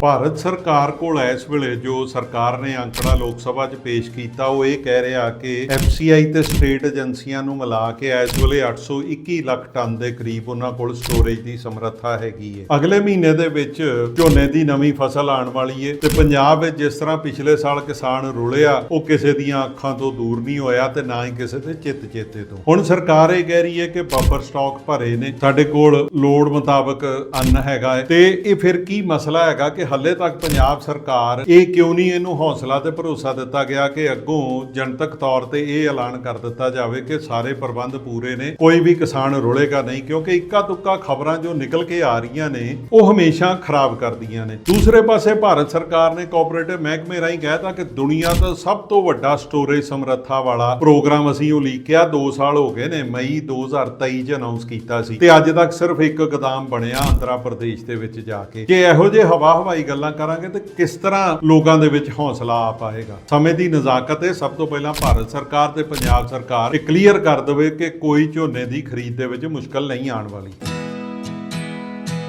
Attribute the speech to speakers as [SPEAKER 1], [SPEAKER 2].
[SPEAKER 1] ਭਾਰਤ ਸਰਕਾਰ ਕੋਲ ਇਸ ਵੇਲੇ ਜੋ ਸਰਕਾਰ ਨੇ ਅੰਕੜਾ ਲੋਕ ਸਭਾ 'ਚ ਪੇਸ਼ ਕੀਤਾ, ਉਹ ਇਹ ਕਹਿ ਰਿਹਾ ਕਿ FCI ਤੇ ਸਟੇਟ ਏਜੰਸੀਆਂ ਨੂੰ ਮਿਲਾ ਕੇ ਇਸ ਵੇਲੇ 821 ਲੱਖ ਟਨ ਦੇ ਕਰੀਬ ਉਹਨਾਂ ਕੋਲ ਸਟੋਰੇਜ ਦੀ ਸਮਰੱਥਾ ਹੈਗੀ ਹੈ ਅਗਲੇ ਮਹੀਨੇ ਦੇ ਵਿੱਚ ਝੋਨੇ ਦੀ ਨਵੀਂ ਫਸਲ ਆਉਣ ਵਾਲੀ ਹੈ ਤੇ ਪੰਜਾਬ ਵਿੱਚ ਜਿਸ ਤਰ੍ਹਾਂ ਪਿਛਲੇ ਸਾਲ ਕਿਸਾਨ ਰੁਲਿਆ, ਉਹ ਕਿਸੇ ਦੀਆਂ ਅੱਖਾਂ ਤੋਂ ਦੂਰ ਨਹੀਂ ਹੋਇਆ ਤੇ ਨਾ ਹੀ ਕਿਸੇ ਦੇ ਚਿੱਤ ਚੇਤੇ ਤੋਂ। ਹੁਣ ਸਰਕਾਰ ਇਹ ਕਹਿ ਰਹੀ ਹੈ ਕਿ ਬਫਰ ਸਟਾਕ ਭਰੇ ਨੇ, ਸਾਡੇ ਕੋਲ ਲੋੜ ਮੁਤਾਬਕ ਅੰਨ ਹੈਗਾ ਹੈ ਤੇ ਇਹ ਫਿਰ ਕੀ ਮਸਲਾ ਹੈਗਾ ਕਿ ਹੱਲੇ ਤੱਕ ਪੰਜਾਬ ਸਰਕਾਰ ਇਹ ਕਿਉਂ ਨਹੀਂ ਇਹਨੂੰ ਹੌਸਲਾ ਤੇ ਭਰੋਸਾ ਦਿੱਤਾ ਗਿਆ ਕਿ ਅੱਗੋਂ ਜਨਤਕ ਤੌਰ ਤੇ ਇਹ ਐਲਾਨ ਕਰ ਦਿੱਤਾ ਜਾਵੇ ਕਿ ਸਾਰੇ ਪ੍ਰਬੰਧ ਪੂਰੇ ਨੇ, ਕੋਈ ਵੀ ਕਿਸਾਨ ਰੁਲੇਗਾ ਨਹੀਂ, ਕਿਉਂਕਿ ਇੱਕਾ ਤੁੱਕਾ ਖਬਰਾਂ ਜੋ ਨਿਕਲ ਕੇ ਆ ਰਹੀਆਂ ਨੇ, ਉਹ ਹਮੇਸ਼ਾ ਖਰਾਬ ਕਰਦੀਆਂ ਨੇ। ਦੂਸਰੇ ਪਾਸੇ ਭਾਰਤ ਸਰਕਾਰ ਨੇ ਕੋਆਪਰੇਟਿਵ ਮਹਿਕਮੇ ਰਾਹੀਂ ਕਹਿਤਾ ਕਿ ਦੁਨੀਆ ਦਾ ਸਭ ਤੋਂ ਵੱਡਾ ਸਟੋਰੇਜ ਸਮਰੱਥਾ ਵਾਲਾ ਪ੍ਰੋਗਰਾਮ ਅਸੀਂ ਉਲੀਕਿਆ ਲੀਕਿਆ 2 ਸਾਲ ਹੋ ਗਏ ਨੇ, ਮਈ 2023 ਚ ਅਨਾਉਂਸ ਕੀਤਾ ਸੀ। ਤੇ ਅੱਜ ਤੱਕ ਸਿਰਫ ਇੱਕ ਗਦਾਮ ਬਣਿਆ ਆਂਧਰਾ ਪ੍ਰਦੇਸ਼ ਦੇ ਵਿੱਚ ਜਾ ਕੇ। ਜੇ ਇਹੋ ਜਿਹੇ ਹਵਾ ਹਵਾਈ ਗੱਲਾਂ ਕਰਾਂਗੇ ਤੇ ਕਿਸ ਤਰ੍ਹਾਂ ਲੋਕਾਂ ਦੇ ਵਿੱਚ ਹੌਸਲਾ ਆ ਪਾਏਗਾ ਸਮੇਂ ਦੀ ਨਜ਼ਾਕਤ ਹੈ ਸਭ ਤੋਂ ਪਹਿਲਾਂ ਭਾਰਤ ਸਰਕਾਰ ਤੇ ਪੰਜਾਬ ਸਰਕਾਰ ਇਹ ਕਲੀਅਰ ਕਰ ਦੇਵੇ ਕਿ ਕੋਈ ਝੋਨੇ ਦੀ ਖਰੀਦ ਦੇ ਵਿੱਚ ਮੁਸ਼ਕਲ ਨਹੀਂ ਆਉਣ ਵਾਲੀ।